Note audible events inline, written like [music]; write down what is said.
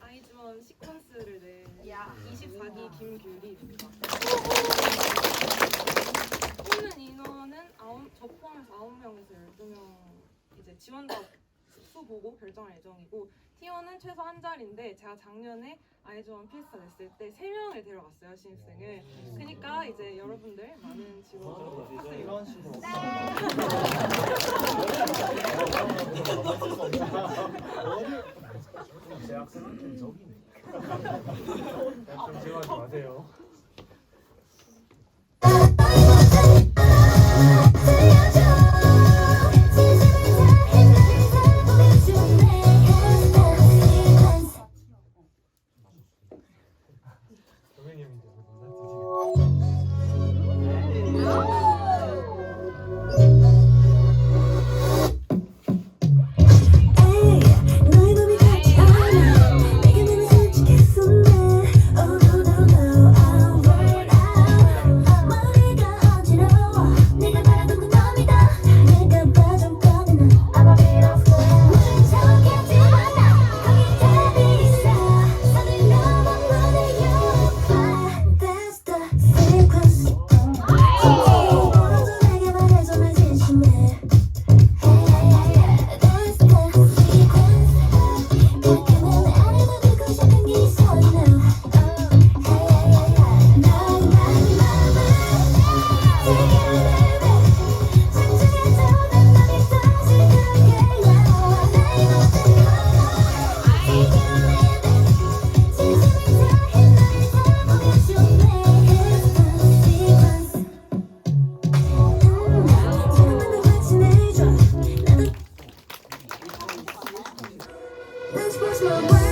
아이즈원 시퀀스를 낸 24기 김규리입니다. 뽑는 인원은 아홉, 저 포함해서 9명에서 12명 이제 지원자 수 보고 결정할 예정이고 T1은 최소 한 자리인데 제가 작년에 아이즈원 피스타 냈을 때 3명을 데려갔어요 신입생을 그러니까 이제 여러분들 많은 지원 부탁드립니다 이런 식으로. 대학생한테 적이네. [laughs] 좀 제가 마세요. no way.